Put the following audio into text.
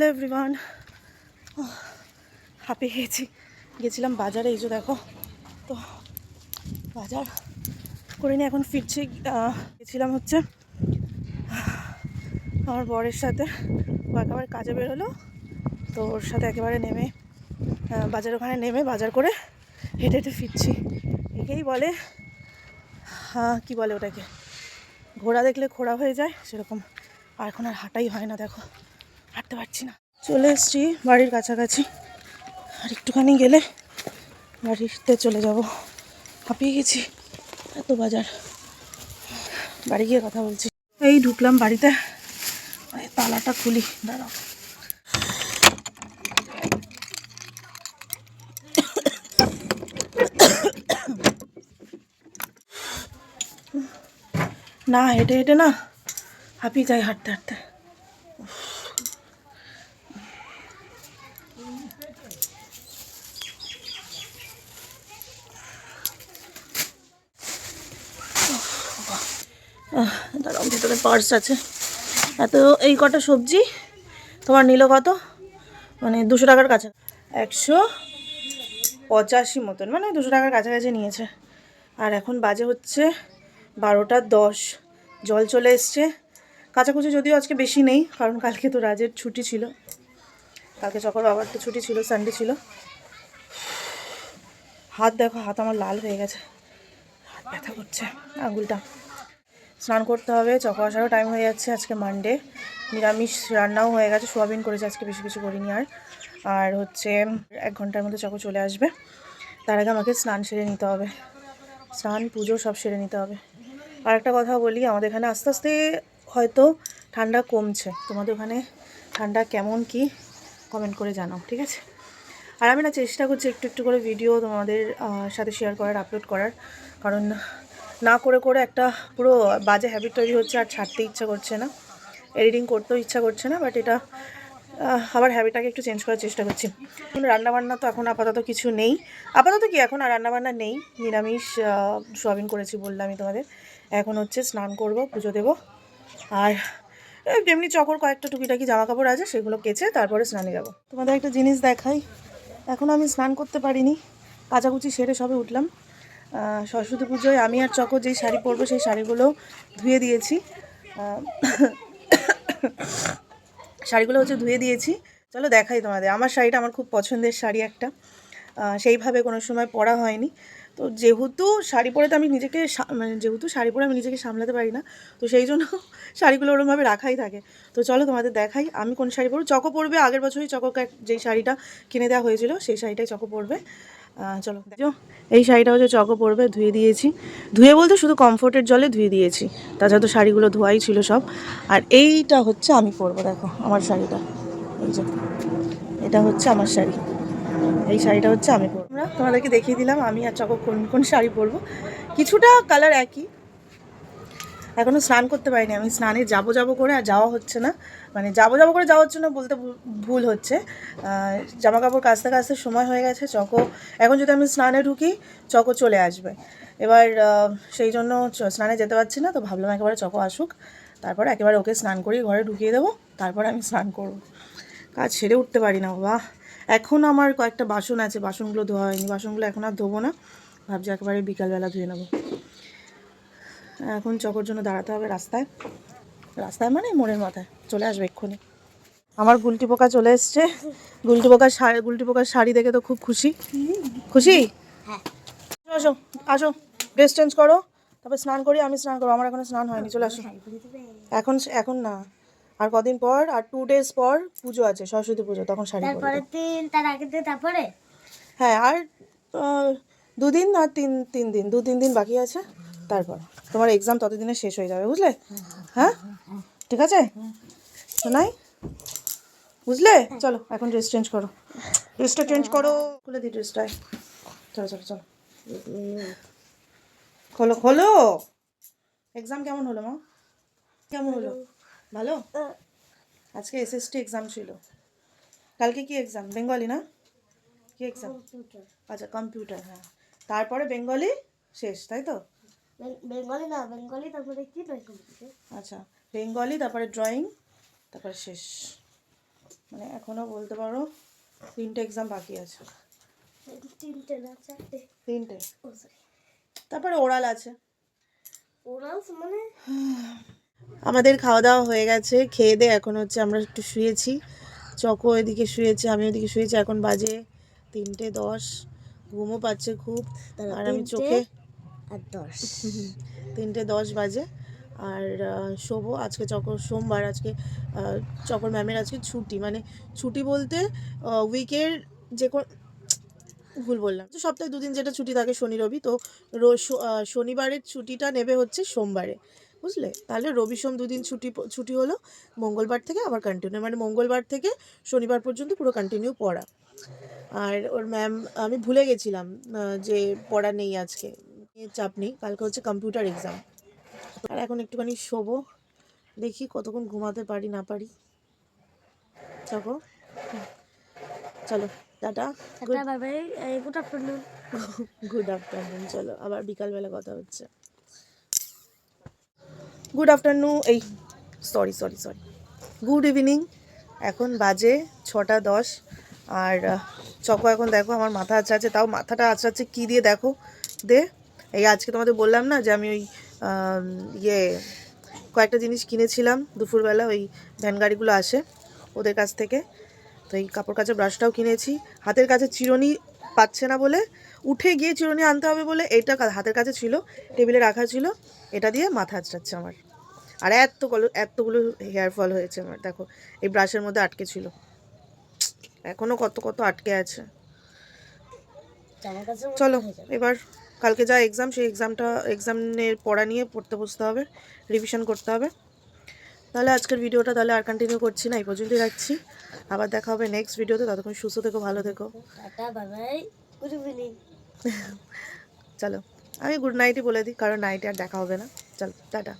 Hello everyone. হাঁপিয়ে গেছি। গেছিলাম বাজারে, এই যে দেখো। তো বাজার করে নিয়ে এখন ফিরছি। গেছিলাম হচ্ছে আমার বরের সাথে। ও একেবারে কাজে বেরোলো। তো ওর সাথে একেবারে নেমে বাজার ওখানে নেমে বাজার করে হেঁটে হেঁটে ফিরছি। একেই বলে হ্যাঁ কী বলে ওটাকে? ঘোড়া দেখলে ঘোড়া হয়ে যায়, সেরকম। আর এখন আর হাঁটাই হয় না, দেখো। হাঁটতে পারছি না। চলে এসেছি বাড়ির কাছাকাছি। আর একটুখানি গেলে বাড়িতে চলে যাব। হাঁপিয়ে গেছি। এত বাজার। বাড়ি গিয়ে কথা বলছি। এই ঢুকলাম বাড়িতে। তালাটা খুলি, দাঁড়াও। না, হেঁটে হেঁটে না, হাঁপিয়ে যাই হাঁটতে হাঁটতে। দাঁড়াও, ভিতরে পার্স আছে। এত এই কটা সবজি, তোমার নিল কত? মানে দুশো টাকার কাছে, একশো পঁচাশি মতন মানে দুশো টাকার কাছাকাছি নিয়েছে। আর এখন বাজে হচ্ছে বারোটা দশ, জল চলে এসছে। কাচাকুচি যদিও আজকে বেশি নেই, কারণ কালকে তো রাজের ছুটি ছিল। কালকে চকর বাবার তো ছুটি ছিল সানডে ছিল। হাত দেখো, হাত আমার লাল হয়ে গেছে। হাত ব্যথা করছে, আঙুলটা। স্নান করতে হবে চকো আসারও টাইম হয়ে যাচ্ছে আজকে মানডে নিরামিষ রান্নাও হয়ে গেছে, সোয়াবিন করেছে আজকে, বেশি কিছু করিনি আর। আর হচ্ছে এক ঘণ্টার মধ্যে চকো চলে আসবে। তার আগে আমাকে স্নান সেরে নিতে হবে। স্নান, পুজো সব সেরে নিতে হবে। আর একটা কথা বলি, আমাদের এখানে আস্তে আস্তে হয়তো ঠান্ডা কমছে। তোমাদের ওখানে ঠান্ডা কেমন কি কমেন্ট করে জানাও, ঠিক আছে? আর আমি না চেষ্টা করছি একটু একটু করে ভিডিও তোমাদের সাথে শেয়ার করার আপলোড করার। কারণ না করে করে একটা পুরো বাজে হ্যাবিট তৈরি হচ্ছে আর ছাড়তে ইচ্ছা করছে না। এডিটিং করতেও ইচ্ছা করছে না বাট এটা আবার হ্যাবিটটাকে একটু চেঞ্জ করার চেষ্টা করছি। রান্নাবান্না তো এখন আপাতত কিছু নেই। আপাতত কি এখন আর রান্নাবান্না নেই। নিরামিষ সোয়াবিন করেছি বললামই তোমাদের। এখন হচ্ছে স্নান করব, পুজো দেবো। আর এমনি চকর কয়েকটা টুকিটাকি জামা কাপড় আছে, সেগুলো কেচে তারপরে স্নানে যাব। তোমাদের একটা জিনিস দেখাই। এখনও আমি স্নান করতে পারিনি। কাচাকুচি সেরে সবে উঠলাম। সরস্বতী পুজোয় আমি আর চকর যেই শাড়ি পরবো, সেই শাড়িগুলো ধুয়ে দিয়েছি। শাড়িগুলো হচ্ছে ধুয়ে দিয়েছি। চলো দেখাই তোমাদের। আমার শাড়িটা আমার খুব পছন্দের শাড়ি একটা। সেইভাবে কোনো সময় পরা হয়নি। তো যেহেতু শাড়ি পরে তো আমি নিজেকে মানে যেহেতু শাড়ি পরে আমি নিজেকে সামলাতে পারি না, তো সেই জন্য শাড়িগুলো ওরমভাবে রাখাই থাকে। তো চলো তোমাদের দেখাই আমি কোন শাড়ি পরবো। চকো পরবে, আগের বছরই এক- যেই শাড়িটা কিনে দেওয়া হয়েছিল, সেই শাড়িটাই চকো পরবে। চলো। দেখো। এই শাড়িটা হচ্ছে চকো পরবে ধুয়ে দিয়েছি। ধুয়ে বলতে শুধু কমফোর্টের জলে ধুয়ে দিয়েছি। তাছাড়া তো শাড়িগুলো ধোয়াই ছিল সব। আর এইটা হচ্ছে আমি পরবো দেখো আমার শাড়িটা। এই যে এটা হচ্ছে আমার শাড়ি। এই শাড়িটা হচ্ছে আমি পরবো। আমরা তোমাদেরকে দেখিয়ে দিলাম আমি আর চকো কোন কোন শাড়ি পরবো। কিছুটা কালার একই এখনও স্নান করতে পারিনি। আমি স্নানে যাব যাব করে আর যাওয়া হচ্ছে না। মানে যাব যাব করে যাওয়া হচ্ছে না বলতে ভুল হচ্ছে। জামা কাপড় কাচতে কাচতে সময় হয়ে গেছে। চকো, এখন যদি আমি স্নানে ঢুকি, চকো চলে আসবে। এবার সেই জন্য স্নানে যেতে পারছি না, তো ভাবলাম একেবারে চকো আসুক। তারপরে একেবারে ওকে স্নান করিয়ে ঘরে ঢুকিয়ে দেবো। তারপরে আমি স্নান করব। কাজ সেরে উঠতে পারি না, বাবা। এখন আমার কয়েকটা বাসন আছে। বাসনগুলো ধোয়া হয়নি। বাসনগুলো এখন আর ধোবো না। ভাবছি একেবারে বিকালবেলা ধুয়ে নেব। এখন চকর জন্য দাঁড়াতে হবে রাস্তায়। রাস্তায় মানে মোড়ের মাথায়। চলে আসবে এক্ষুনি। আমার গুলটি পোকা চলে এসছে। গুলটি পোকার শাড়ি গুলটি পোকার শাড়ি দেখে তো খুব খুশি। খুশি? আসো আসো ড্রেস চেঞ্জ করো। তারপর স্নান করি আমি স্নান করব। আমার এখনও স্নান হয়নি। চলে আসো। এখন এখন না। আর কদিন পর আর টু ডেজ পর পুজো আছে সরস্বতী পুজো তখন শাড়ি তারপরে দিন তার আগের দিন তারপরে? হ্যাঁ আর দুদিন আর তিন তিন দিন। দু তিন দিন বাকি আছে। তারপর তোমার এক্সাম ততদিনে শেষ হয়ে যাবে বুঝলে? হ্যাঁ? ঠিক আছে? শোনাই বুঝলে? চলো এখন ড্রেস চেঞ্জ করো। ড্রেসটা চেঞ্জ করো। খুলে দিই ড্রেসটায় চলো চলো চলো। খোলো খোলো। এক্সাম কেমন হলো মা? কেমন হলো? ভালো? আজকে এসএসটি এক্সাম ছিল। কালকে কি এক্সাম বেঙ্গলি না? কি এক্সাম আচ্ছা কম্পিউটার হ্যাঁ। তারপরে বেঙ্গলি শেষ তাই তো? বেঙ্গলি না বেঙ্গলি তারপরে কি আচ্ছা বেঙ্গলি তারপরে ড্রয়িং তারপরে শেষ। মানে এখনও বলতে পারো তিনটে এক্সাম বাকি আছে। তিনটে না চারটে। তিনটে। তারপরে ওরাল আছে। ওরাল মানে? আমাদের খাওয়া দাওয়া হয়ে গেছে খেয়ে দিয়ে এখন হচ্ছে আমরা একটু শুয়েছি। চকো এদিকে শুয়েছে আমি ওদিকে শুয়েছি এখন বাজে তিনটে দশ। ঘুমও পাচ্ছে খুব আর আমি চোখে আর দশ। তিনটে দশ বাজে। আর শোবো আজকে চকর সোমবার আজকে চকর ম্যামের আজকে ছুটি। মানে ছুটি বলতে উইকের যে কোন ভুল বললাম। তো সপ্তাহে দুদিন যেটা ছুটি থাকে শনি, রবি। তো শনিবারের ছুটিটা নেবে হচ্ছে সোমবারে। বুঝলে? তাহলে রবি, সোম দুদিন ছুটি ছুটি হলো মঙ্গলবার থেকে আবার কন্টিনিউ মানে মঙ্গলবার থেকে শনিবার পর্যন্ত পুরো কন্টিনিউ পড়া। আর ওর ম্যাম, আমি ভুলে গেছিলাম যে পড়া নেই আজকে। চাপ নেই। কালকে হচ্ছে কম্পিউটার এক্সাম আর এখন একটুখানি শোবো দেখি কতক্ষণ ঘুমাতে পারি না পারি। চকো চলো tata. Good afternoon good afternoon চলো আবার বিকালবেলা কথা হচ্ছে। গুড আফটারনুন এই sorry sorry sorry good evening এখন বাজে ছটা দশ। আর চকো এখন দেখো আমার মাথা আছে তাও মাথাটা আছে কী দিয়ে দেখো? দে। এই আজকে তোমাদের বললাম না যে আমি ওই ইয়ে কয়েকটা জিনিস কিনেছিলাম দুপুরবেলা ওই ভ্যান গাড়িগুলো আসে ওদের কাছ থেকে। তো এই কাপড় কাচা ব্রাশটাও কিনেছি। হাতের কাছে চিরুনি পাচ্ছে না বলে উঠে গিয়ে চিরুনি আনতে হবে বলে এটা হাতের কাছে ছিল টেবিলে রাখা ছিল এটা দিয়ে মাথা আঁচড়াচ্ছে আমার। আর এতগুলো এতগুলো হেয়ার ফল হয়েছে আমার দেখো এই ব্রাশের মধ্যে আটকে ছিল। এখনও কত কত আটকে আছে। চলো এবার কালকে যা এক্সাম সেই এক্সামটা এক্সামের পড়া নিয়ে পড়তে বসতে হবে রিভিশন করতে হবে। তাহলে আজকের ভিডিওটা তাহলে আর কন্টিনিউ করছি না এই পর্যন্তই রাখছি। আবার দেখা হবে নেক্সট ভিডিওতে ততক্ষণ সুস্থ থেকো ভালো থেকো। চলো আমি গুড নাইটই বলে দিই কারণ নাইটে আর দেখা হবে না। চলো টাটা।